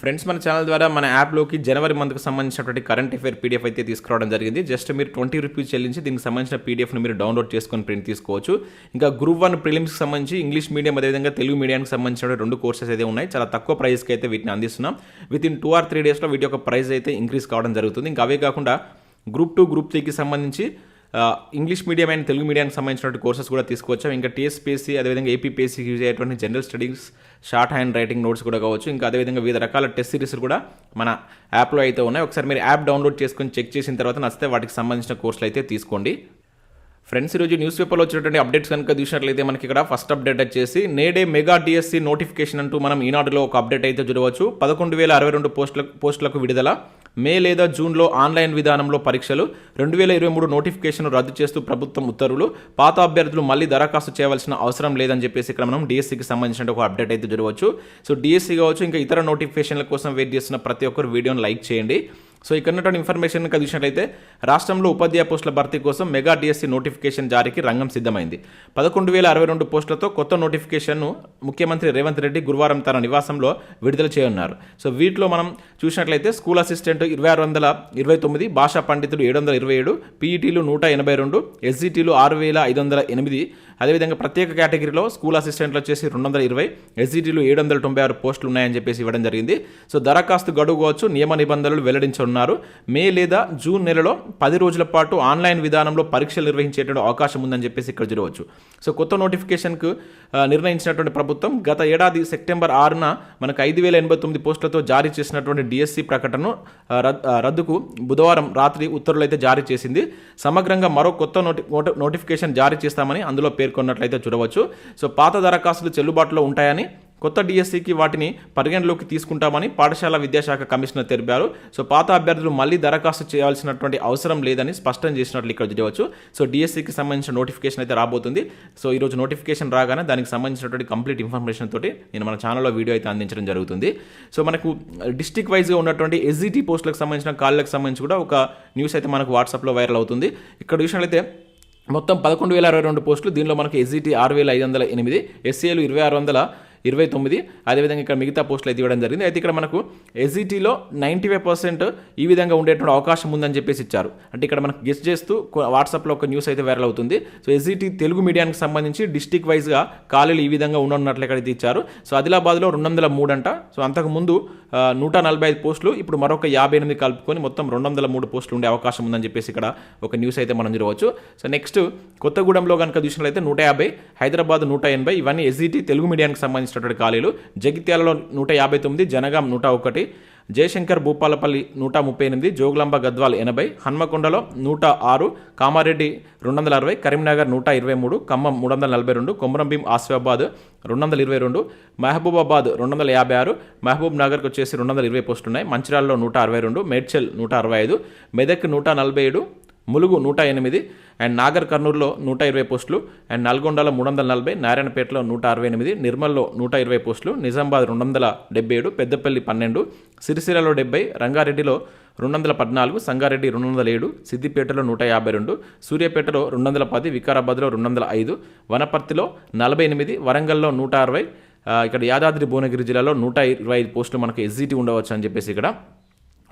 Friends మన channel ద్వారా మన యాప్లోకి జనవరి మంత్కి సంబంధించినటువంటి కరెంట్ అఫేర్ పీడిఎఫ్ అయితే తీసుకురావడం జరిగింది. జస్ట్ మీరు ట్వంటీ రూపీస్ చెల్లించి దీనికి సంబంధించిన పీడిఎఫ్ని మీరు డౌన్లోడ్ చేసుకొని ప్రింట్ తీసుకోవచ్చు. ఇంకా గ్రూప్ వన్ ప్రిలిమ్స్కి సంబంధించి ఇంగ్లీష్ మీడియం అదేవిధంగా తెలుగు మీడియానికి సంబంధించిన రెండు కోర్సెస్ అయితే ఉన్నాయి. చాలా తక్కువ ప్రైస్కి అయితే వీటిని అందిస్తున్నాం. Within two or three డేస్లో వీటి యొక్క ప్రైస్ అయితే ఇంక్రీస్ కావడం జరుగుతుంది. ఇంకా అవే కాకుండా గ్రూప్ టూ గ్రూప్ త్రీకి సంబంధించి ఇంగ్లీష్ మీడియం అండ్ తెలుగు మీడియానికి సంబంధించినటువంటి కోర్సెస్ కూడా తీసుకొచ్చాం ఇంకా టీఎస్పీసీ అదేవిధంగా ఏపీపీఎస్సీకి యూజ్ అయ్యేటువంటి general studies short hand writing notes కూడా కావచ్చు. ఇంకా అదేవిధంగా వివిధ రకాల టెస్ట్ సిరీస్ కూడా మన యాప్లో అయితే ఉన్నాయి. ఒకసారి మీరు యాప్ డౌన్లోడ్ చేసుకొని చెక్ చేసిన తర్వాత నచ్చితే వాటికి సంబంధించిన కోర్సులు అయితే తీసుకోండి. ఫ్రెండ్స్ ఈరోజు న్యూస్ పేపర్లో వచ్చినటువంటి అప్డేట్స్ కనుక చూసినట్లయితే మనకి ఇక్కడ ఫస్ట్ అప్డేట్ వచ్చేసి నేడే మెగా డిఎస్సీ నోటిఫికేషన్ అంటూ మనం ఈనాడులో ఒక అప్డేట్ అయితే చూడవచ్చు. పదకొండు వేల అరవై రెండు పోస్టుల పోస్టులకు విడుదల. మే లేదా జూన్లో ఆన్లైన్ విధానంలో పరీక్షలు రెండు వేల ఇరవై మూడు నోటిఫికేషన్ రద్దు చేస్తూ ప్రభుత్వం ఉత్తర్వులు పాత అభ్యర్థులు మళ్ళీ దరఖాస్తు చేయవలసిన అవసరం లేదని చెప్పేసి ఇక్కడ మనం డిఎస్సికి సంబంధించిన ఒక అప్డేట్ అయితే జరగవచ్చు. సో డిఎస్సి కావచ్చు ఇంకా ఇతర నోటిఫికేషన్ల కోసం వెయిట్ చేస్తున్న ప్రతి ఒక్కరు వీడియోని లైక్ చేయండి. సో ఇక్కడ ఉన్నటువంటి ఇన్ఫర్మేషన్ కనుక చూసినట్లయితే రాష్ట్రంలో ఉపాధ్యాయ పోస్టుల భర్తీ కోసం మెగా డిఎస్సీ నోటిఫికేషన్ జారీకి రంగం సిద్ధమైంది. పదకొండు వేల అరవై రెండు పోస్టులతో కొత్త నోటిఫికేషన్ను ముఖ్యమంత్రి రేవంత్ రెడ్డి గురువారం తన నివాసంలో విడుదల చేయనున్నారు. సో వీటిలో మనం చూసినట్లయితే స్కూల్ అసిస్టెంట్ ఇరవై ఆరు వందల ఇరవై తొమ్మిది భాషా పండితులు ఏడు వందల ఇరవై ఏడు పీఈటీలు నూట ఎనభై రెండు ఎస్జిటీలు ఆరు వేల ఐదు వందల ఎనిమిది అదేవిధంగా ప్రత్యేక కేటగిరీలో స్కూల్ అసిస్టెంట్లు వచ్చేసి రెండు వందల ఇరవై ఎస్జిటీలు ఏడు వందల తొంభై ఆరు పోస్టులు ఉన్నాయని చెప్పేసి ఇవ్వడం జరిగింది. సో దరఖాస్తు గడువు కావచ్చు నియమ నిబంధనలు వెల్లడించనున్నారు. మే లేదా జూన్ నెలలో పది రోజుల పాటు ఆన్లైన్ విధానంలో పరీక్షలు నిర్వహించేటువంటి అవకాశం ఉందని చెప్పేసి ఇక్కడ చూడవచ్చు సో కొత్త నోటిఫికేషన్కు నిర్ణయించినటువంటి ప్రభుత్వం గత ఏడాది సెప్టెంబర్ ఆరున మనకు ఐదు వేల ఎనభై తొమ్మిది పోస్టులతో జారీ చేసినటువంటి డిఎస్సి ప్రకటనను రద్దుకు బుధవారం రాత్రి ఉత్తర్వులు అయితే జారీ చేసింది. సమగ్రంగా మరో కొత్త నోటి నోటిఫికేషన్ జారీ చేస్తామని అందులో పేరు పేర్కొన్నట్లయితే చూడవచ్చు. సో పాత దరఖాస్తులు చెల్లుబాటులో ఉంటాయని కొత్త డిఎస్సికి వాటిని పరిగణలోకి తీసుకుంటామని పాఠశాల విద్యాశాఖ కమిషనర్ తెలిపారు. సో పాత అభ్యర్థులు మళ్ళీ దరఖాస్తు చేయాల్సినటువంటి అవసరం లేదని స్పష్టం చేసినట్లు ఇక్కడ చూడవచ్చు. సో డిఎస్సికి సంబంధించిన నోటిఫికేషన్ అయితే రాబోతుంది. సో ఈరోజు నోటిఫికేషన్ రాగానే దానికి సంబంధించినటువంటి కంప్లీట్ ఇన్ఫర్మేషన్ తోటి నేను మన ఛానల్లో వీడియో అయితే అందించడం జరుగుతుంది. సో మనకు డిస్టిక్ వైజ్గా ఉన్నటువంటి ఎస్జిటి పోస్టులకు సంబంధించిన కాళ్ళకు సంబంధించి కూడా ఒక న్యూస్ అయితే మనకు వాట్సాప్లో వైరల్ అవుతుంది. ఇక్కడ చూసినట్లయితే మొత్తం పదకొండు వేల అరవై రెండు పోస్టులు దీనిలో మనకి ఎస్జిటి ఆరు వేల ఐదు వందల ఎనిమిది ఎస్సీఏలు ఇరవై ఆరు వందల ఇరవై తొమ్మిది. అదేవిధంగా ఇక్కడ మిగతా పోస్టులు అయితే ఇవ్వడం జరిగింది. అయితే ఇక్కడ మనకు ఎస్ఈటీలో నైంటీ ఫైవ్ పర్సెంట్ ఈ విధంగా ఉండేటువంటి అవకాశం ఉందని చెప్పేసి ఇచ్చారు. అంటే ఇక్కడ మనకు గెస్ట్ చేస్తూ వాట్సాప్లో ఒక న్యూస్ అయితే వైరల్ అవుతుంది. సో ఎస్ఈటీ తెలుగు మీడియానికి సంబంధించి డిస్టిక్ వైజ్గా ఖాళీలు ఈ విధంగా ఉండనున్నట్లు ఇక్కడ అయితే ఇచ్చారు. సో ఆదిలాబాద్లో రెండు వందల మూడు అంట. సో అంతకుముందు నూట నలభై ఐదు పోస్టులు ఇప్పుడు మరొక యాభై ఎనిమిది కలుపుకొని మొత్తం రెండు వందల మూడు పోస్టులు ఉండే అవకాశం ఉందని చెప్పేసి ఇక్కడ ఒక న్యూస్ అయితే మనం చూడవచ్చు. సో నెక్స్ట్ కొత్తగూడెంలో కనుక చూసినట్లయితే నూట యాభై హైదరాబాద్ నూట ఎనభై ఇవన్నీ ఎస్ఈటీ తెలుగు మీడియానికి సంబంధించినటువంటి ఖాళీలు. జగిత్యాలలో నూట యాభై తొమ్మిది జనగాం నూట ఒకటి జయశంకర్ భూపాలపల్లి నూట ముప్పై ఎనిమిది జోగులాంబ గద్వాల్ ఎనభై హన్మకొండలో నూట ఆరు కామారెడ్డి రెండు వందల అరవై కరీంనగర్ నూట ఇరవై మూడు ఖమ్మం మూడు వందల నలభై రెండు కొమరంభీం ఆసిఫాబాద్ రెండు వందల ఇరవై రెండు మహబూబాబాద్ రెండు వందల యాభై ఆరు మహబూబ్ నగర్కి వచ్చేసి రెండు వందల ఇరవై పోస్టులు ఉన్నాయి మంచిర్యాలలో నూట అరవై రెండు మేడ్చల్ నూట అరవై ఐదు మెదక్ నూట నలభై ఏడు ములుగు నూట ఎనిమిది అండ్ నాగర్ కర్నూలులో నూట ఇరవై పోస్టులు అండ్ నల్గొండలో మూడు వందల నలభై నారాయణపేటలో నూట అరవై ఎనిమిది నిర్మల్లో నూట ఇరవై పోస్టులు నిజామాబాద్ రెండు వందల డెబ్బై ఏడు పెద్దపల్లి పన్నెండు సిరిసిల్లలో డెబ్బై రంగారెడ్డిలో రెండు వందల పద్నాలుగు సంగారెడ్డి రెండు వందల ఏడు సిద్దిపేటలో నూట యాభై రెండు సూర్యాపేటలో రెండు వందల పది వికారాబాద్లో రెండు వందల ఐదు వనపర్తిలో నలభై ఎనిమిది వరంగల్లో నూట అరవై ఇక్కడ యాదాద్రి భువనగిరి జిల్లాలో నూట ఇరవై ఐదు పోస్టులు మనకు ఎస్జిటి ఉండవచ్చు అని చెప్పేసి ఇక్కడ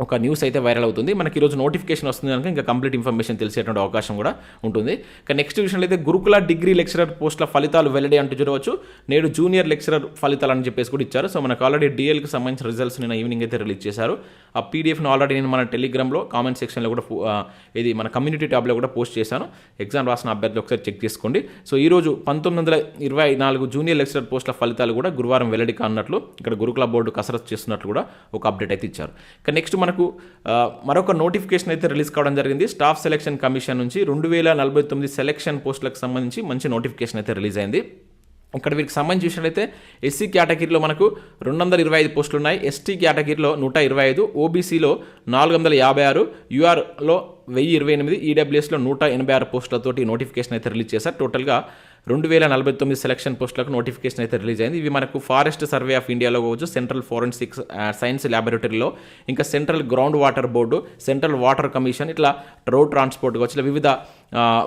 ఒక న్యూస్ అయితే వైరల్ అవుతుంది. మనకి ఈరోజు నోటిఫికేషన్ వస్తుంది కనుక ఇంకా కంప్లీట్ ఇన్ఫర్మేషన్ తెలిసేటువంటి అవకాశం కూడా ఉంటుంది. ఇక నెక్స్ట్ విషయంలో అయితే గురుకుల డిగ్రీ లెక్చరర్ పోస్టుల ఫలితాలు వెల్లడి అంటూ చూడవచ్చు. నేడు జూనియర్ లెక్చరర్ ఫలితాలు అని చెప్పేసి కూడా ఇచ్చారు. సో మనకు ఆల్రెడీ డిఎల్కి సంబంధించిన రిజల్ట్స్ నిన్న ఈవినింగ్ అయితే రిలీజ్ చేశారు. ఆ పీడిఎఫ్ను ఆల్రెడీ నేను మన టెలిగ్రామ్లో కామెంట్ సెక్షన్లో కూడా ఇది మన కమ్యూనిటీ ట్యాబ్లో కూడా పోస్ట్ చేశాను. ఎగ్జామ్ రాసిన అభ్యర్థులు ఒకసారి చెక్ చేసుకోండి. సో ఈ రోజు పంతొమ్మిది వందల ఇరవై నాలుగు జూనియర్ లెక్చరర్ పోస్టుల ఫలితాలు కూడా గురువారం వెల్లడి కానున్నట్లు ఇక్కడ గురుకుల బోర్డు కసరత్తు చేస్తున్నట్లు కూడా ఒక అప్డేట్ అయితే ఇచ్చారు. ఇక నెక్స్ట్ మనకు మరొక నోటిఫికేషన్ అయితే రిలీజ్ కావడం జరిగింది. స్టాఫ్ సెలక్షన్ కమిషన్ నుంచి రెండు వేల నలభై తొమ్మిది సెలక్షన్ పోస్టులకు సంబంధించి మంచి నోటిఫికేషన్ అయితే రిలీజ్ అయింది. ఇక్కడ వీరికి సంబంధించి చూసినట్లయితే ఎస్సీ కేటగిరీలో మనకు రెండు వందల ఇరవై ఐదు పోస్టులు ఉన్నాయి ఎస్టీ కేటగిరీలో నూట ఇరవై ఐదు ఓబీసీలో నాలుగు వందల యాభై ఆరు యూఆర్లో వెయ్యి ఇరవై ఎనిమిది ఈడబ్ల్యూఎస్లో నూట ఎనభై ఆరు పోస్టులతోటి నోటిఫికేషన్ అయితే రిలీజ్ చేశారు. టోటల్గా రెండు వేల నలభై తొమ్మిది సెలక్షన్ పోస్టులకు నోటిఫికేషన్ అయితే రిలీజ్ అయింది. ఇవి మనకు ఫారెస్ట్ సర్వే ఆఫ్ ఇండియాలో కావచ్చు సెంట్రల్ ఫోరెన్సిక్స్ సైన్స్ ల్యాబొరేటరీలో ఇంకా central ground water board central water commission ఇట్లా రోడ్ ట్రాన్స్పోర్ట్ కావచ్చు ఇట్లా వివిధ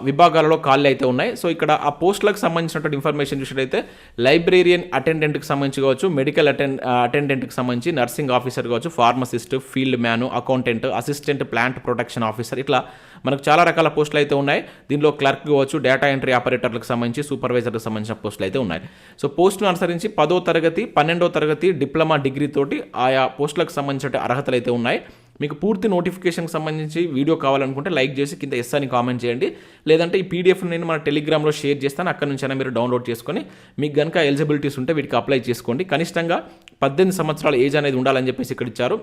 విభాగాలలో ఖాళీ అయితే ఉన్నాయి. సో ఇక్కడ ఆ పోస్టులకు సంబంధించినటువంటి ఇన్ఫర్మేషన్ చూసినట్టయితే లైబ్రేరియన్ అటెండెంట్కి సంబంధించి కావచ్చు మెడికల్ అటెండ్ అటెండెంట్కి సంబంధించి నర్సింగ్ ఆఫీసర్ కావచ్చు pharmacist field man accountant assistant plant protection officer ఇట్లా మనకు చాలా రకాల పోస్టులు అయితే ఉన్నాయి. దీనిలో క్లర్క్ కావచ్చు డేటా ఎంట్రీ ఆపరేటర్లకు సంబంధించి సూపర్వైజర్లకు సంబంధించిన పోస్టులు అయితే ఉన్నాయి. సో పోస్టును అనుసరించి పదో తరగతి పన్నెండో తరగతి డిప్లొమా డిగ్రీ తోటి ఆయా పోస్టులకు సంబంధించిన అర్హతలు అయితే ఉన్నాయి. మీకు పూర్తి నోటిఫికేషన్కి సంబంధించి వీడియో కావాలనుకుంటే లైక్ చేసి కింద ఎస్ అని కామెంట్ చేయండి. లేదంటే ఈ పీడిఎఫ్ నేను మన టెలిగ్రామ్లో షేర్ చేస్తాను. అక్కడ నుంచైనా మీరు డౌన్లోడ్ చేసుకొని మీకు కనుక ఎలిజిబిలిటీస్ ఉంటే వీటికి అప్లై చేసుకోండి. కనిష్టంగా పద్దెనిమిది సంవత్సరాల ఏజ్ అనేది ఉండాలని చెప్పేసి ఇక్కడ ఇచ్చారు.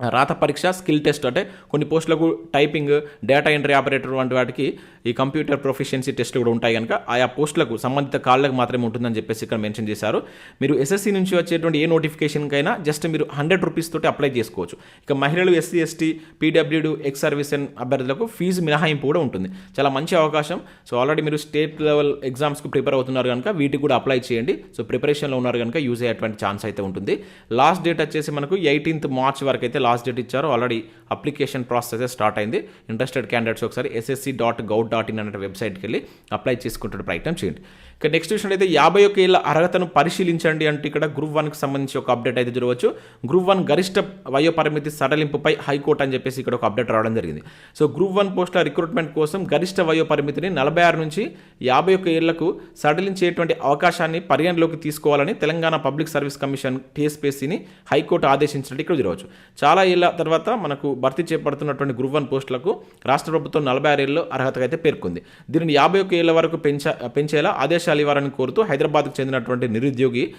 రాత పరీక్ష స్కిల్ టెస్ట్ అంటే కొన్ని పోస్టులకు టైపింగ్ డేటా ఎంట్రీ ఆపరేటర్ వంటి వాటికి ఈ కంప్యూటర్ ప్రొఫిషియన్సీ టెస్ట్ కూడా ఉంటాయి కనుక ఆయా పోస్టులకు సంబంధిత కాళ్ళకు మాత్రమే ఉంటుందని చెప్పేసి ఇక్కడ మెన్షన్ చేశారు. మీరు ఎస్ఎస్సీ నుంచి వచ్చేటువంటి ఏ నోటిఫికేషన్కైనా జస్ట్ మీరు హండ్రెడ్ రూపీస్ తోటి అప్లై చేసుకోవచ్చు. ఇక మహిళలు SC ST PWD ex service అభ్యర్థులకు ఫీజు మినహాయింపు కూడా ఉంటుంది. చాలా మంచి అవకాశం. సో ఆల్రెడీ మీరు స్టేట్ లెవెల్ ఎగ్జామ్స్కి ప్రిపేర్ అవుతున్నారు కనుక వీటికి కూడా అప్లై చేయండి. సో ప్రిపరేషన్లో ఉన్నారు కనుక యూజ్ అయ్యేటువంటి ఛాన్స్ అయితే ఉంటుంది. లాస్ట్ డేట్ వచ్చేసి మనకు ఎయిటీన్త్ మార్చ్ వరకు అయితే లాస్ట్ డేట్ ఇచ్చారు. ఆల్రెడీ అప్లికేషన్ ప్రాసెస్ స్టార్ట్ అయింది. ఇంట్రెస్టెడ్ క్యాండిడేట్స్ ఒకసారి SSC dot gov dot in అనే వెబ్సైట్కి వెళ్ళి అప్లై చేసుకుంటే ప్రయత్నం చేయండి ఇక నెక్స్ట్ విషయం అయితే యాభై ఒక ఏళ్ళ అర్హతను పరిశీలించండి అంటే ఇక్కడ గ్రూప్ వన్కి సంబంధించి ఒక అప్డేట్ అయితే చూడవచ్చు. గ్రూప్ వన్ గరిష్ట వయోపరిమితి సడలింపుపై హైకోర్టు అని చెప్పేసి ఇక్కడ ఒక అప్డేట్ రావడం జరిగింది. సో గ్రూప్ వన్ పోస్టుల రిక్రూట్మెంట్ కోసం గరిష్ట వయో పరిమితిని నలభై ఆరు నుంచి యాభై ఒక్క ఏళ్ళకు సడలించేటువంటి అవకాశాన్ని పరిగణలోకి తీసుకోవాలని తెలంగాణ పబ్లిక్ సర్వీస్ కమిషన్ టీఎస్పీసీని హైకోర్టు ఆదేశించినట్టు ఇక్కడ చూడవచ్చు. చాలా ఏళ్ళ తర్వాత మనకు భర్తీ చేపడుతున్నటువంటి గ్రూప్ వన్ పోస్టులకు రాష్ట్ర ప్రభుత్వం నలభై ఆరు ఏళ్ళు అర్హతగా అయితే పేర్కొంది. దీనిని యాభై ఒక్క ఏళ్ళ వరకు పెంచ పెంచేలా ఆదేశాలు ఇవ్వాలని కోరుతూ హైదరాబాద్కు చెందినటువంటి నిరుద్యోగి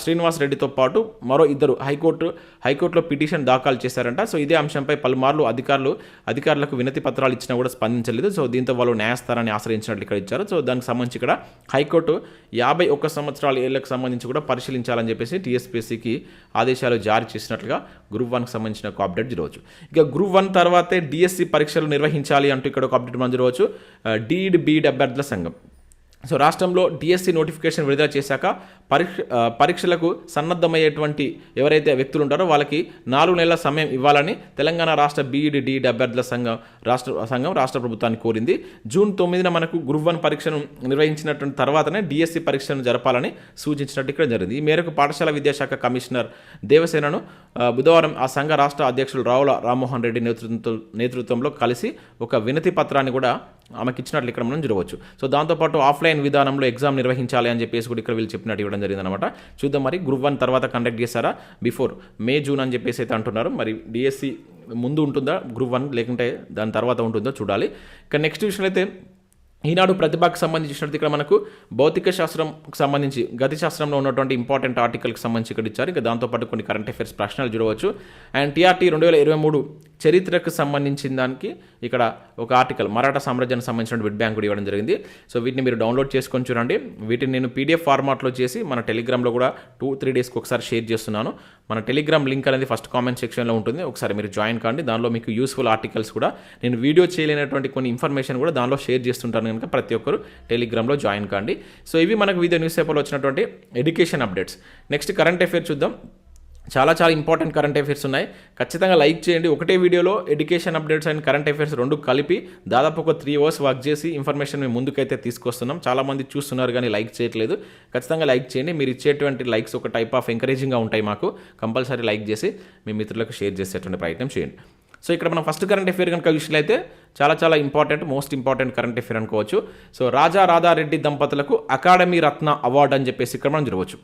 శ్రీనివాస్ రెడ్డితో పాటు మరో ఇద్దరు హైకోర్టు హైకోర్టులో పిటిషన్ దాఖలు చేశారంట. సో ఇదే అంశంపై పలుమార్లు అధికారులు అధికారులకు వినతి పత్రాలు ఇచ్చినా కూడా స్పందించలేదు. సో దీంతో వాళ్ళు న్యాయస్థానాన్ని ఆశ్రయించినట్లు ఇక్కడ ఇచ్చారు. సో దానికి సంబంధించి ఇక్కడ హైకోర్టు యాభై ఒక్క సంవత్సరాల ఏళ్ళకు సంబంధించి కూడా పరిశీలించాలని చెప్పేసి టీఎస్పీసీకి ఆదేశాలు జారీ చేసినట్లుగా గ్రూప్ వన్కి సంబంధించిన ఒక అప్డేట్ చూడవచ్చు ఇక గ్రూప్ వన్ తర్వాతే డిఎస్సి పరీక్షలు నిర్వహించాలి అంటూ ఇక్కడ ఒక అప్డేట్ మనం చూడవచ్చు డీడ్ బీడ్ అభ్యర్థుల సంఘం. సో రాష్ట్రంలో డిఎస్సి నోటిఫికేషన్ విడుదల చేశాక పరీక్ష పరీక్షలకు సన్నద్ధమయ్యేటువంటి ఎవరైతే వ్యక్తులు ఉంటారో వాళ్ళకి నాలుగు నెలల సమయం ఇవ్వాలని తెలంగాణ రాష్ట్ర బీఈడి డిఈడి అభ్యర్థుల సంఘం రాష్ట్ర సంఘం రాష్ట్ర ప్రభుత్వాన్ని కోరింది. జూన్ తొమ్మిదిన మనకు గ్రూప్ వన్ పరీక్షను నిర్వహించినటువంటి తర్వాతనే డిఎస్సి పరీక్షను జరపాలని సూచించినట్టు ఇక్కడ జరిగింది. ఈ మేరకు పాఠశాల విద్యాశాఖ కమిషనర్ దేవసేనను బుధవారం ఆ సంఘ రాష్ట్ర అధ్యక్షులు రావుల రామ్మోహన్ రెడ్డి నేతృత్వంతో నేతృత్వంలో కలిసి ఒక వినతి పత్రాన్ని కూడా ఆమెకి ఇచ్చినట్లు ఇక్కడ మనం చూడవచ్చు. సో దాంతోపాటు ఆఫ్లైన్ విధానంలో ఎగ్జామ్ నిర్వహించాలి అని చెప్పేసి కూడా ఇక్కడ వీళ్ళు చెప్పినట్టు ఇవ్వడం జరిగిందనమాట చూద్దాం మరి గ్రూప్ వన్ తర్వాత కండక్ట్ చేస్తారా బిఫోర్ మే జూన్ అని చెప్పేసి అయితే అంటున్నారు. మరి డిఎస్సి ముందు ఉంటుందా? గ్రూప్ వన్ లేకుంటే దాని తర్వాత ఉంటుందో చూడాలి. ఇక నెక్స్ట్ విషయం అయితే ఈనాడు ప్రతిభకు సంబంధించినట్టు ఇక్కడ మనకు భౌతిక శాస్త్రంకి సంబంధించి గతి శాస్త్రంలో ఉన్నటువంటి ఇంపార్టెంట్ ఆర్టికల్కి సంబంధించి ఇక్కడ ఇచ్చారు. ఇక దాంతోపాటు కొన్ని కరెంట్ అఫైర్స్ ప్రశ్నలు చూడవచ్చు. అండ్ టీఆర్టీ రెండు వేల ఇరవై మూడు చరిత్రకు సంబంధించిన దానికి ఇక్కడ ఒక ఆర్టికల్ మరాఠా సామ్రాజ్యానికి సంబంధించిన బిడ్ బ్యాంక్ కూడా ఇవ్వడం జరిగింది. సో వీటిని మీరు డౌన్లోడ్ చేసుకొని చూడండి. వీటిని నేను పీడిఎఫ్ ఫార్మాట్లో చేసి మన టెలిగ్రామ్లో కూడా టూ త్రీ డేస్కి ఒకసారి షేర్ చేస్తున్నాను. మన టెలిగ్రామ్ లింక్ అనేది ఫస్ట్ కామెంట్ సెక్షన్లో ఉంటుంది. ఒకసారి మీరు జాయిన్ కాండి. దానిలో మీకు యూస్ఫుల్ ఆర్టికల్స్ కూడా నేను వీడియో చేయలేనటువంటి కొన్ని ఇన్ఫర్మేషన్ కూడా దానిలో షేర్ చేస్తుంటాను కనుక ప్రతి ఒక్కరు టెలిగ్రామ్లో జాయిన్ కాండి. సో ఇవి మనకు వివిధ న్యూస్ పేపర్లో వచ్చినటువంటి education updates. Next current affair చూద్దాం. చాలా చాలా ఇంపార్టెంట్ కరెంట్ అఫైర్స్ ఉన్నాయి. ఖచ్చితంగా లైక్ చేయండి. ఒకటే వీడియోలో education updates and current affairs రెండు కలిపి దాదాపు ఒక త్రీ అవర్స్ వర్క్ చేసి ఇన్ఫర్మేషన్ మేము ముందుకైతే తీసుకొస్తున్నాం. చాలామంది చూస్తున్నారు కానీ లైక్ చేయట్లేదు. ఖచ్చితంగా లైక్ చేయండి. మీరు ఇచ్చేటువంటి లైక్స్ ఒక టైప్ ఆఫ్ ఎంకరేజింగ్గా ఉంటాయి మాకు. కంపల్సరీ లైక్ చేసి మీ మిత్రులకు షేర్ చేసేటువంటి ప్రయత్నం చేయండి. సో ఇక్కడ మనం ఫస్ట్ కరెంట్ అఫేర్ కనుక చూసినట్లయితే చాలా చాలా important most important current affair అనుకోవచ్చు. సో రాజా రాధారెడ్డి దంపతులకు అకాడమీ రత్న అవార్డు అని చెప్పేసి ఇక్కడ మనం చూడవచ్చు.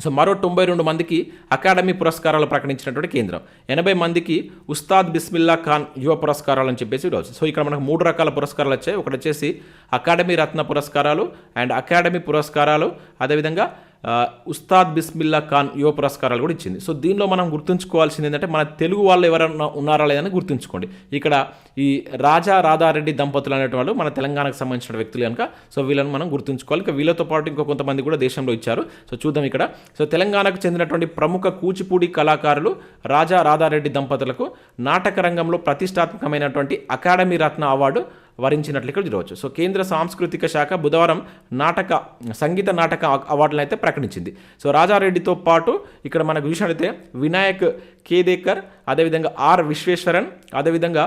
సో మరో తొంభై రెండు మందికి అకాడమీ పురస్కారాలు ప్రకటించినటువంటి కేంద్రం. ఎనభై మందికి ఉస్తాద్ బిస్మిల్లా ఖాన్ యువ పురస్కారాలు అని చెప్పేసి ఈరోజు. సో ఇక్కడ మనకు మూడు రకాల పురస్కారాలు వచ్చాయి. ఒకటి వచ్చేసి అకాడమీ రత్న పురస్కారాలు అండ్ అకాడమీ పురస్కారాలు. అదేవిధంగా ఉస్తాద్ బిస్మిల్లా ఖాన్ యువ పురస్కారాలు కూడా ఇచ్చింది. సో దీనిలో మనం గుర్తుంచుకోవాల్సింది ఏంటంటే మన తెలుగు వాళ్ళు ఎవరైనా ఉన్నారా లేదని గుర్తుంచుకోండి. ఇక్కడ ఈ రాజా రాధారెడ్డి దంపతులు అనేటి వాళ్ళు మన తెలంగాణకు సంబంధించిన వ్యక్తులు కనుక సో వీళ్ళని మనం గుర్తుంచుకోవాలి. ఇంకా వీళ్ళతో పాటు ఇంకో కొంతమంది కూడా దేశంలో ఇచ్చారు. సో చూద్దాం ఇక్కడ. సో తెలంగాణకు చెందినటువంటి ప్రముఖ కూచిపూడి కళాకారులు రాజా రాధారెడ్డి దంపతులకు నాటక రంగంలో ప్రతిష్టాత్మకమైనటువంటి అకాడమీ రత్న అవార్డు వరించినట్లు ఇక్కడ చూడవచ్చు. సో కేంద్ర సాంస్కృతిక శాఖ బుధవారం నాటక సంగీత నాటక అవార్డులను అయితే ప్రకటించింది. సో రాజారెడ్డితో పాటు ఇక్కడ మనకు చూసినట్లయితే వినాయక్ కేదేకర్ అదేవిధంగా ఆర్ విశ్వేశ్వరన్ అదేవిధంగా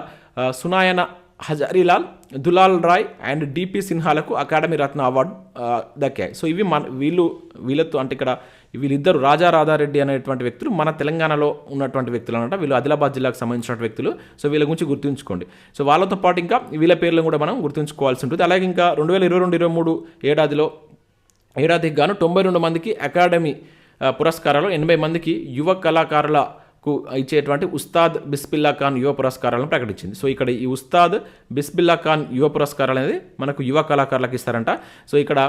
సునాయన హజారీలాల్ దులాల్ రాయ్ అండ్ డిపి సిన్హాలకు అకాడమీ రత్న అవార్డు దక్కాయి. సో ఇవి మన వీళ్ళు వీళ్ళతో అంటే ఇక్కడ వీళ్ళిద్దరు రాజా రాధారెడ్డి అనేటువంటి వ్యక్తులు మన తెలంగాణలో ఉన్నటువంటి వ్యక్తులు అనమాట వీళ్ళు ఆదిలాబాద్ జిల్లాకు సంబంధించిన వ్యక్తులు. సో వీళ్ళ గురించి గుర్తుంచుకోండి. సో వాళ్ళతో పాటు ఇంకా వీళ్ళ పేర్లను కూడా మనం గుర్తుంచుకోవాల్సి ఉంటుంది. అలాగే ఇంకా రెండు వేల ఇరవై రెండు ఇరవై మూడు ఏడాదిలో ఏడాదికి గాను తొంభై రెండు మందికి అకాడమీ పురస్కారాలు ఎనభై మందికి యువ కళాకారులకు ఇచ్చేటువంటి ఉస్తాద్ బిస్బిల్లా ఖాన్ యువ పురస్కారాలను ప్రకటించింది. సో ఇక్కడ ఈ ఉస్తాద్ బిస్బిల్లా ఖాన్ యువ పురస్కారాలు అనేది మనకు యువ కళాకారులకు ఇస్తారంట. సో ఇక్కడ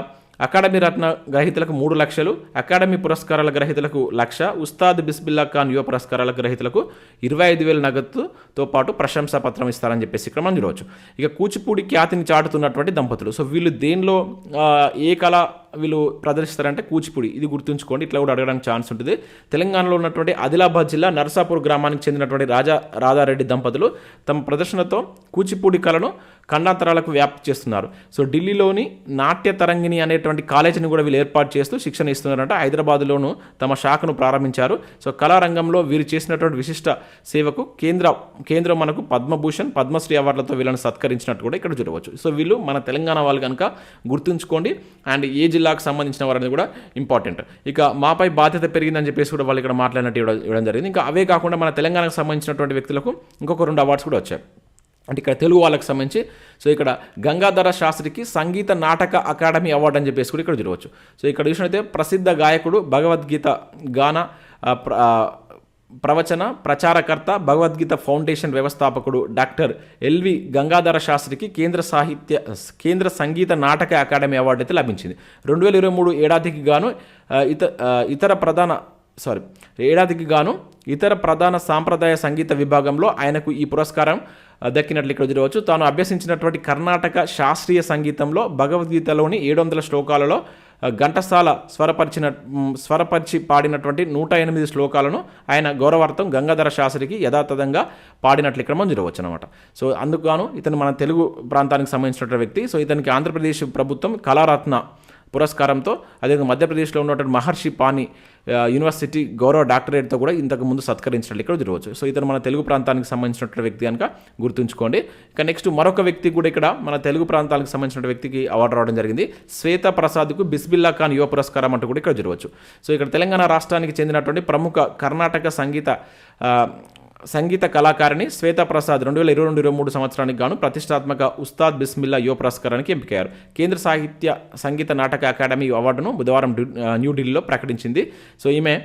అకాడమీ రత్న గ్రహీతలకు మూడు లక్షలు అకాడమీ పురస్కారాల గ్రహీతలకు లక్ష ఉస్తాద్ బిస్బిల్లా ఖాన్ యువ పురస్కారాల గ్రహీతలకు ఇరవై ఐదు వేల నగదుతో పాటు ప్రశంసా పత్రం ఇస్తారని చెప్పేసి ఇక్కడ మనం చూడవచ్చు. ఇక కూచిపూడి ఖ్యాతిని చాటుతున్నటువంటి దంపతులు. సో వీళ్ళు దేనిలో ఏ కళ వీళ్ళు ప్రదర్శిస్తారంటే కూచిపూడి. ఇది గుర్తుంచుకోండి ఇట్లా కూడా అడగడానికి ఛాన్స్ ఉంటుంది. తెలంగాణలో ఉన్నటువంటి ఆదిలాబాద్ జిల్లా నర్సాపూర్ గ్రామానికి చెందినటువంటి రాజా రాధారెడ్డి దంపతులు తమ ప్రదర్శనతో కూచిపూడి కళను ఖండాంతరాలకు వ్యాప్తి చేస్తున్నారు. సో ఢిల్లీలోని నాట్య తరంగిణి అనేటువంటి కాలేజీని కూడా వీళ్ళు ఏర్పాటు చేస్తూ శిక్షణ ఇస్తున్నారంట. హైదరాబాద్లోనూ తమ శాఖను ప్రారంభించారు. సో కళారంగంలో వీరు చేసినటువంటి విశిష్ట సేవకు కేంద్ర కేంద్రం మనకు పద్మభూషణ్ పద్మశ్రీ అవార్డులతో వీళ్ళని సత్కరించినట్టు కూడా ఇక్కడ చూడవచ్చు. సో వీళ్ళు మన తెలంగాణ వాళ్ళు కనుక గుర్తుంచుకోండి. అండ్ ఏ జిల్లాకు సంబంధించిన వారు అనేది కూడా ఇంపార్టెంట్. ఇక మాపై బాధ్యత పెరిగిందని చెప్పేసి కూడా వాళ్ళు ఇక్కడ మాట్లాడినట్టు ఇవ్వడం ఇవ్వడం జరిగింది. ఇంకా అవే కాకుండా మన తెలంగాణకు సంబంధించినటువంటి వ్యక్తులకు ఇంకొక రెండు అవార్డ్స్ కూడా వచ్చాయి. అంటే ఇక్కడ తెలుగు వాళ్ళకి సంబంధించి. సో ఇక్కడ గంగాధర శాస్త్రికి సంగీత నాటక అకాడమీ అవార్డు అని చెప్పేసి కూడా ఇక్కడ చూడవచ్చు. సో ఇక్కడ చూసినట్లయితే ప్రసిద్ధ గాయకుడు భగవద్గీత గాన ప్ర- ప్రవచన ప్రచారకర్త భగవద్గీత ఫౌండేషన్ వ్యవస్థాపకుడు డాక్టర్ ఎల్వి గంగాధర శాస్త్రికి కేంద్ర సాహిత్య కేంద్ర సంగీత నాటక అకాడమీ అవార్డు అయితే లభించింది. రెండు వేల ఇరవై మూడు ఏడాదికి గాను ఇత ఇతర ప్రధాన సారీ ఏడాదికి గాను ఇతర ప్రధాన సాంప్రదాయ సంగీత విభాగంలో ఆయనకు ఈ పురస్కారం దక్కినట్లు ఇక్కడ చూడవచ్చు. తాను అభ్యసించినటువంటి కర్ణాటక శాస్త్రీయ సంగీతంలో భగవద్గీతలోని ఏడు వందల శ్లోకాలలో ఘంటసాల స్వరపరిచిన స్వరపరిచి పాడినటువంటి నూట ఎనిమిది శ్లోకాలను ఆయన గౌరవార్థం గంగాధర శాస్త్రికి యథాతథంగా పాడినట్లు ఇక్కడ మనం చూడవచ్చు అనమాట సో అందుకు ఇతను మన తెలుగు ప్రాంతానికి సంబంధించినటువంటి వ్యక్తి. సో ఇతనికి ఆంధ్రప్రదేశ్ ప్రభుత్వం కళారత్న పురస్కారంతో అదేవిధంగా మధ్యప్రదేశ్లో ఉన్నటువంటి మహర్షి పాని యూనివర్సిటీ గౌరవ డాక్టరేట్తో కూడా ఇంతకు ముందు సత్కరించినట్లు ఇక్కడ చూడవచ్చు సో ఇతను మన తెలుగు ప్రాంతానికి సంబంధించినటువంటి వ్యక్తి కనుక గుర్తుంచుకోండి. ఇక నెక్స్ట్ మరొక వ్యక్తి కూడా ఇక్కడ మన తెలుగు ప్రాంతానికి సంబంధించిన వ్యక్తికి అవార్డు రావడం జరిగింది. శ్వేత ప్రసాద్కు బిస్బిల్లా ఖాన్ యువ పురస్కారం అంటూ కూడా ఇక్కడ చూడవచ్చు సో ఇక్కడ తెలంగాణ రాష్ట్రానికి చెందినటువంటి ప్రముఖ కర్ణాటక సంగీత సంగీత కళాకారిణి శ్వేత ప్రసాద్ రెండు వేల ఇరవై రెండు ఇరవై మూడు సంవత్సరానికి గాను ప్రతిష్టాత్మక ఉస్తాద్ బిస్మిల్లా యువ పురస్కారానికి ఎంపికయ్యారు. కేంద్ర సాహిత్య సంగీత నాటక అకాడమీ అవార్డును బుధవారం న్యూఢిల్లీలో ప్రకటించింది. సో ఈమె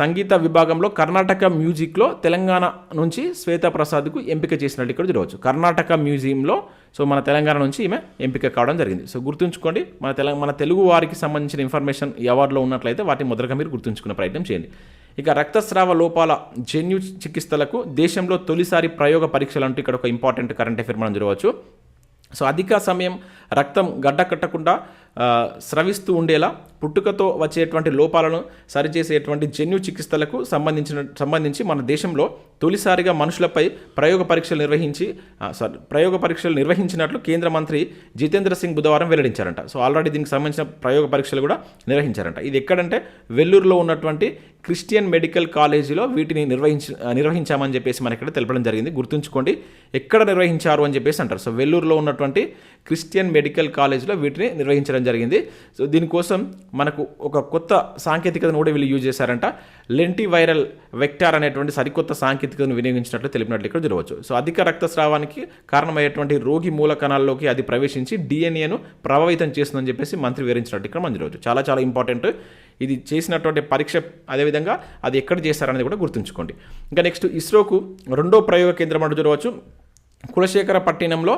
సంగీత విభాగంలో కర్ణాటక మ్యూజిక్లో తెలంగాణ నుంచి శ్వేతప్రసాద్కు ఎంపిక చేసినట్టు ఇక్కడ చూడవచ్చు. కర్ణాటక మ్యూజియంలో సో మన తెలంగాణ నుంచి ఈమె ఎంపిక కావడం జరిగింది. సో గుర్తుంచుకోండి మన తెలంగాణ మన తెలుగు వారికి సంబంధించిన ఇన్ఫర్మేషన్ ఈ అవార్డులో ఉన్నట్లయితే వాటిని మొదటగా మీరు గుర్తుంచుకునే ప్రయత్నం చేయండి. ఇక రక్తస్రావ లోపాల జన్యు చికిత్సలకు దేశంలో తొలిసారి ప్రయోగ పరీక్షలు అంటూ ఇక్కడ ఒక ఇంపార్టెంట్ కరెంట్ అఫేర్ మనం చూడవచ్చు. సో అధిక సమయం రక్తం గడ్డ కట్టకుండా స్రవిస్తూ ఉండేలా పుట్టుకతో వచ్చేటువంటి లోపాలను సరిచేసేటువంటి జన్యు చికిత్సలకు సంబంధించిన సంబంధించి మన దేశంలో తొలిసారిగా మనుషులపై ప్రయోగ పరీక్షలు నిర్వహించి సారీ ప్రయోగ పరీక్షలు నిర్వహించినట్లు కేంద్ర మంత్రి జితేంద్ర సింగ్ బుధవారం వెల్లడించారంట. సో ఆల్రెడీ దీనికి సంబంధించిన ప్రయోగ పరీక్షలు కూడా నిర్వహించారంట. ఇది ఎక్కడంటే వెల్లూరులో ఉన్నటువంటి క్రిస్టియన్ మెడికల్ కాలేజీలో వీటిని నిర్వహించి నిర్వహించామని చెప్పేసి మన ఇక్కడ తెలపడం జరిగింది. గుర్తుంచుకోండి ఎక్కడ నిర్వహించారు అని చెప్పేసి అంటారు. సో వెల్లూరులో ఉన్నటువంటి క్రిస్టియన్ మెడికల్ కాలేజీలో వీటిని నిర్వహించడం జరిగింది. సో దీనికోసం మనకు ఒక కొత్త సాంకేతికతను కూడా వీళ్ళు యూజ్ చేశారంట. లెంటి వైరల్ వెక్టార్ అనేటువంటి సరికొత్త సాంకేతికతను వినియోగించినట్లు తెలిపినట్లు ఇక్కడ చూడవచ్చు. సో అధిక రక్తస్రావానికి కారణమయ్యేటువంటి రోగి మూల కణాల్లోకి అది ప్రవేశించి డిఎన్ఏను ప్రభావితం చేస్తుందని చెప్పేసి మంత్రి వివరించినట్టు ఇక్కడ మనం చూడవచ్చు. చాలా చాలా ఇంపార్టెంట్. ఇది చేసినటువంటి పరీక్ష అదేవిధంగా అది ఎక్కడ చేశారనేది కూడా గుర్తుంచుకోండి. ఇంకా నెక్స్ట్ ఇస్రోకు రెండో ప్రయోగ కేంద్రం అంటూ చూడవచ్చు. కులశేఖర పట్టణంలో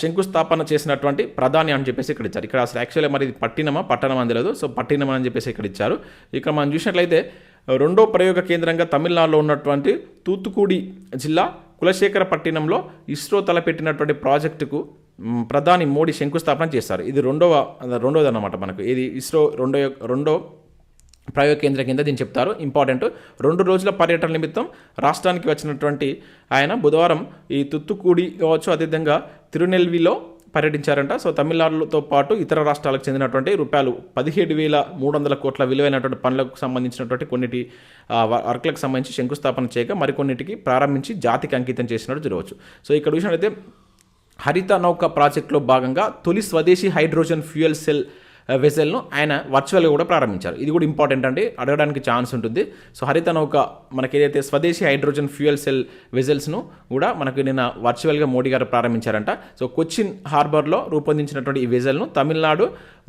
శంకుస్థాపన చేసినటువంటి ప్రధాని అని చెప్పేసి ఇక్కడ ఇచ్చారు. ఇక్కడ అసలు యాక్చువల్గా మరి ఇది పట్టినమా? పట్టణమా అని తెలియదు సో పట్టినమా అని చెప్పేసి ఇక్కడ ఇచ్చారు. ఇక్కడ మనం చూసినట్లయితే రెండో ప్రయోగ కేంద్రంగా తమిళనాడులో ఉన్నటువంటి తూత్తుకుడి జిల్లా కులశేఖరపట్టినంలో ఇస్రో తలపెట్టినటువంటి ప్రాజెక్టుకు ప్రధాని మోడీ శంకుస్థాపన చేస్తారు ఇది రెండవ రెండోది అన్నమాట మనకు. ఇది ఇస్రో రెండో రెండో ప్రయోగ కేంద్ర కింద దీన్ని చెప్తారు. ఇంపార్టెంట్. రెండు రోజుల పర్యటన నిమిత్తం రాష్ట్రానికి వచ్చినటువంటి ఆయన బుధవారం ఈ తుత్తుకూడి కావచ్చు అదేవిధంగా తిరునెల్విలో పర్యటించారంట. సో తమిళనాడుతో పాటు ఇతర రాష్ట్రాలకు చెందినటువంటి రూపాయలు పదిహేడు వేల మూడు వందల కోట్ల విలువైనటువంటి పనులకు సంబంధించినటువంటి కొన్నిటి వ- వర్క్లకు సంబంధించి శంకుస్థాపన చేయగా మరికొన్నిటికి ప్రారంభించి జాతికి అంకితం చేసినట్టు చూడవచ్చు సో ఇక్కడ చూసినట్లయితే హరిత నౌక ప్రాజెక్టులో భాగంగా తొలి స్వదేశీ హైడ్రోజన్ ఫ్యూయల్ సెల్ వెజల్ను ఆయన వర్చువల్గా కూడా ప్రారంభించారు. ఇది కూడా ఇంపార్టెంట్ అండి. అడగడానికి ఛాన్స్ ఉంటుంది. సో హరిత నౌక మనకి ఏదైతే స్వదేశీ హైడ్రోజన్ ఫ్యూయల్ సెల్ వెజల్స్ను కూడా మనకు నిన్న వర్చువల్గా మోడీ గారు ప్రారంభించారంట. సో కొచ్చిన్ హార్బర్లో రూపొందించినటువంటి ఈ వెజల్ను తమిళనాడు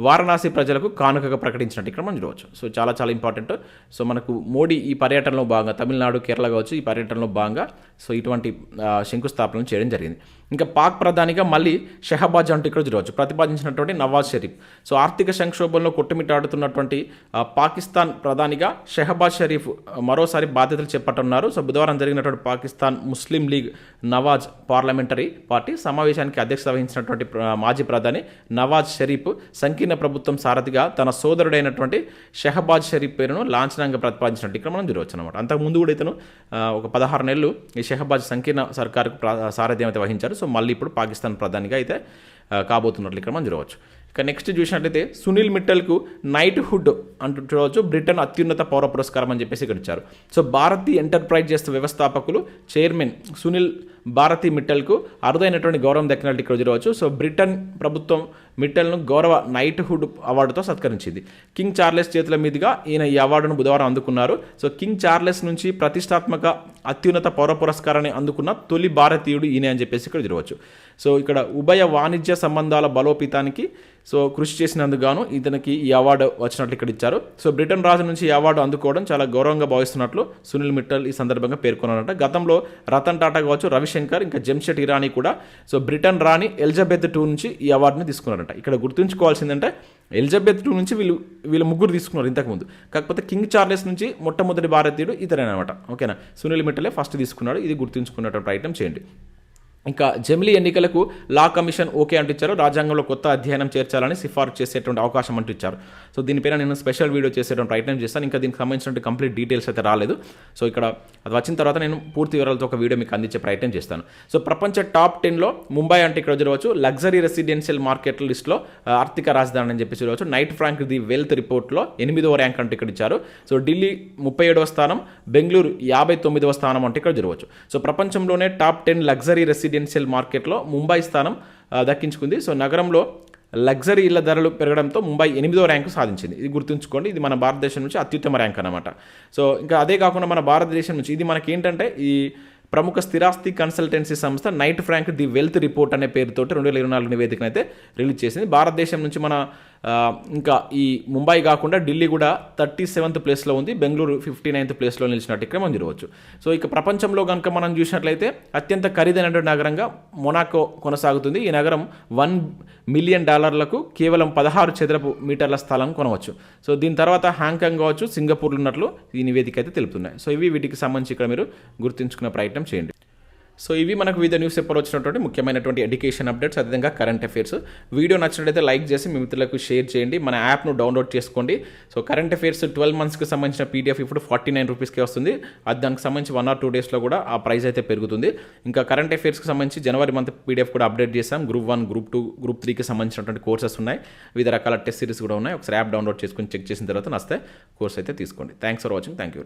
వారణాసి ప్రజలకు కానుకగా ప్రకటించినట్టు ఇక్కడ మనం చూడవచ్చు. సో చాలా చాలా ఇంపార్టెంట్ సో మనకు మోడీ ఈ పర్యటనలో భాగంగా తమిళనాడు కేరళ కావచ్చు ఈ పర్యటనలో భాగంగా సో ఇటువంటి శంకుస్థాపనలు చేయడం జరిగింది. ఇంకా పాక్ ప్రధానిగా మళ్ళీ షెహబాజ్ అంటూ ఇక్కడ చూడవచ్చు ప్రతిపాదించినటువంటి నవాజ్ షరీఫ్. సో ఆర్థిక సంక్షోభంలో కొట్టుమిట్టాడుతున్నటువంటి పాకిస్తాన్ ప్రధానిగా షెహబాజ్ షరీఫ్ మరోసారి బాధ్యతలు చేపట్టనున్నారు. సో బుధవారం జరిగినటువంటి Pakistan Muslim League Nawaz parliamentary party సమావేశానికి అధ్యక్షత వహించినటువంటి మాజీ ప్రధాని నవాజ్ షరీఫ్ సంకీర్ణ ప్రభుత్వం సారథిగా తన సోదరుడైనటువంటి షెహబాజ్ షరీఫ్ పేరును లాంఛనంగా ప్రతిపాదించినట్టు ఇక్కడ మనం చూడవచ్చు అనమాట అంతకుముందు కూడా ఇతను ఒక పదహారు నెలలు ఈ షెహబాజ్ సంకీర్ణ సర్కార్కు సారథ్యం అయితే వహించారు. సో మళ్ళీ ఇప్పుడు పాకిస్తాన్ ప్రధానిగా అయితే కాబోతున్నట్లు ఇక్కడ మనం చూడవచ్చు. ఇక నెక్స్ట్ చూసినట్లయితే సునీల్ మిట్టల్కు నైట్ హుడ్ అంటూ చూడవచ్చు బ్రిటన్ అత్యున్నత పౌర పురస్కారం అని చెప్పేసి ఇక్కడ ఇచ్చారు. సో ఎంటర్ప్రైజ్ ఎంటర్ప్రైజెస్ వ్యవస్థాపకులు చైర్మన్ సునీల్ భారతి మిట్టల్కు అరుదైనటువంటి గౌరవం దక్కినట్టు ఇక్కడ చూడవచ్చు సో బ్రిటన్ ప్రభుత్వం మిట్టల్ను గౌరవ నైట్ హుడ్ అవార్డుతో సత్కరించింది. కింగ్ చార్లెస్ చేతుల మీదుగా ఈయన ఈ అవార్డును బుధవారం అందుకున్నారు. సో కింగ్ చార్లెస్ నుంచి ప్రతిష్టాత్మక అత్యున్నత పౌర పురస్కారాన్ని అందుకున్న తొలి భారతీయుడు ఈయన అని చెప్పేసి ఇక్కడ చూడవచ్చు సో ఇక్కడ ఉభయ వాణిజ్య సంబంధాల బలోపేతానికి సో కృషి చేసినందుకు ఇతనికి ఈ అవార్డు వచ్చినట్లు ఇక్కడ ఇచ్చారు. సో బ్రిటన్ రాజు నుంచి ఈ అవార్డు అందుకోవడం చాలా గౌరవంగా భావిస్తున్నట్లు సునీల్ మిట్టల్ ఈ సందర్భంగా పేర్కొన్నారంట. గతంలో రతన్ టాటా కావచ్చు రవిశంకర్ ఇంకా జంషెట్ ఇరానీ కూడా. సో బ్రిటన్ రాణి ఎలిజబెత్ టూ నుంచి ఈ అవార్డుని తీసుకున్నారంట ఇక్కడ గుర్తుంచుకోవాల్సిందంటే ఎలిజబెత్ టూ నుంచి వీళ్ళు వీళ్ళు ముగ్గురు తీసుకున్నారు ఇంతకుముందు. కాకపోతే కింగ్ చార్లెస్ నుంచి మొట్టమొదటి భారతీయుడు ఇతరేనమాట. ఓకేనా? సునీల్ మిట్టలే ఫస్ట్ తీసుకున్నాడు. ఇది గుర్తుంచుకున్నటువంటి ప్రయత్నం చేయండి. ఇంకా జమిలీ ఎన్నికలకు లా కమిషన్ ఓకే అంటూ ఇచ్చారు. రాజ్యాంగంలో కొత్త అధ్యయనం చేర్చాలని సిఫార్సు చేసేటువంటి అవకాశం అంటూ ఇచ్చారు. సో దీనిపైన నేను స్పెషల్ వీడియో చేసేటువంటి ప్రయత్నం చేస్తాను. ఇంకా దీనికి సంబంధించినటువంటి కంప్లీట్ డీటెయిల్స్ అయితే రాలేదు. సో ఇక్కడ అది వచ్చిన తర్వాత నేను పూర్తి వివరాలతో ఒక వీడియో మీకు అందించే ప్రయత్నం చేస్తాను. సో ప్రపంచ టాప్ టెన్లో ముంబై అంటే ఇక్కడ చూడవచ్చు. లగ్జరీ రెసిడెన్షియల్ మార్కెట్ లిస్ట్లో ఆర్థిక రాజధాని అని చెప్పి చూడవచ్చు. నైట్ ఫ్రాంక్ ది వెల్త్ రిపోర్ట్లో ఎనిమిదవ ర్యాంక్ అంటే ఇక్కడ ఇచ్చారు. సో ఢిల్లీ ముప్పై ఏడవ స్థానం బెంగళూరు యాభై తొమ్మిదవ స్థానం అంటే ఇక్కడ చూడవచ్చు. సో ప్రపంచంలోనే టాప్ టెన్ లగ్జరీ రెసిడెన్షియల్ మార్కెట్లో ముంబై స్థానం దక్కించుకుంది. సో నగరంలో లగ్జరీ ఇళ్ళ ధరలు పెరగడంతో ముంబై ఎనిమిదో ర్యాంకు సాధించింది. ఇది గుర్తుంచుకోండి. ఇది మన భారతదేశం నుంచి అత్యుత్తమ ర్యాంక్ అనమాట సో ఇంకా అదే కాకుండా మన భారతదేశం నుంచి ఇది మనకి ఏంటంటే ఈ ప్రముఖ స్థిరాస్తి కన్సల్టెన్సీ సంస్థ Knight Frank the wealth report అనే పేరుతోటి రెండు వేల ఇరవై నాలుగు నివేదికను అయితే రిలీజ్ చేసింది. భారతదేశం నుంచి మన ఇంకా ఈ ముంబై కాకుండా ఢిల్లీ కూడా థర్టీ సెవెంత్ ప్లేస్లో ఉంది. బెంగళూరు ఫిఫ్టీ నైన్త్ ప్లేస్లో నిలిచినట్టు ఇక్కడ మనం చూడవచ్చు సో ఇక ప్రపంచంలో కనుక మనం చూసినట్లయితే అత్యంత ఖరీదైనటువంటి నగరంగా మొనాకో కొనసాగుతుంది. ఈ నగరం వన్ మిలియన్ డాలర్లకు కేవలం పదహారు చదరపు మీటర్ల స్థలం కొనవచ్చు. సో దీని తర్వాత హాంకాంగ్ కావచ్చు సింగపూర్లు ఉన్నట్లు ఈ నివేదిక అయితే తెలుపుతున్నాయి. సో ఇవి వీటికి సంబంధించి ఇక్కడ మీరు గుర్తుంచుకునే ప్రయత్నం చేయండి. సో ఇవి మనకు వివిధ న్యూస్ పేపర్ వచ్చినటువంటి ముఖ్యమైనటువంటి ఎడ్యుకేషన్ అప్డేట్స్ అదేవిధంగా కరెంట్ అఫైర్స్ వీడియో నచ్చినట్లయితే లైక్ చేసి మీ మిత్రులకు షేర్ చేయండి. మన యాప్ను డౌన్లోడ్ చేసుకోండి. సో కరెంట్ అఫైర్స్ ట్వెల్వ్ మంత్స్కి సంబంధించిన పీడిఎఫ్ ఇప్పుడు ఫార్టీ నైన్ రూపీస్కి వస్తుంది. అది దానికి సంబంధించి వన్ ఆర్ టూ డేస్లో కూడా ఆ ప్రైస్ అయితే పెరుగుతుంది. ఇంకా కరెంట్ అఫైర్స్కి సంబంధించి జనవరి మంత్ పీడిఎఫ్ కూడా అప్డేట్ చేస్తాం group one group two group త్రీకి సంబంధించినటువంటి కోర్సెస్ ఉన్నాయి. వివిధ రకాల టెస్ట్ సిరీస్ కూడా ఉన్నాయి. ఒకసారి యాప్ డౌన్లోడ్ చేసుకుని చెక్ చేసిన తర్వాత నస్తే కోర్స్ అయితే తీసుకోండి. Thanks for watching thank you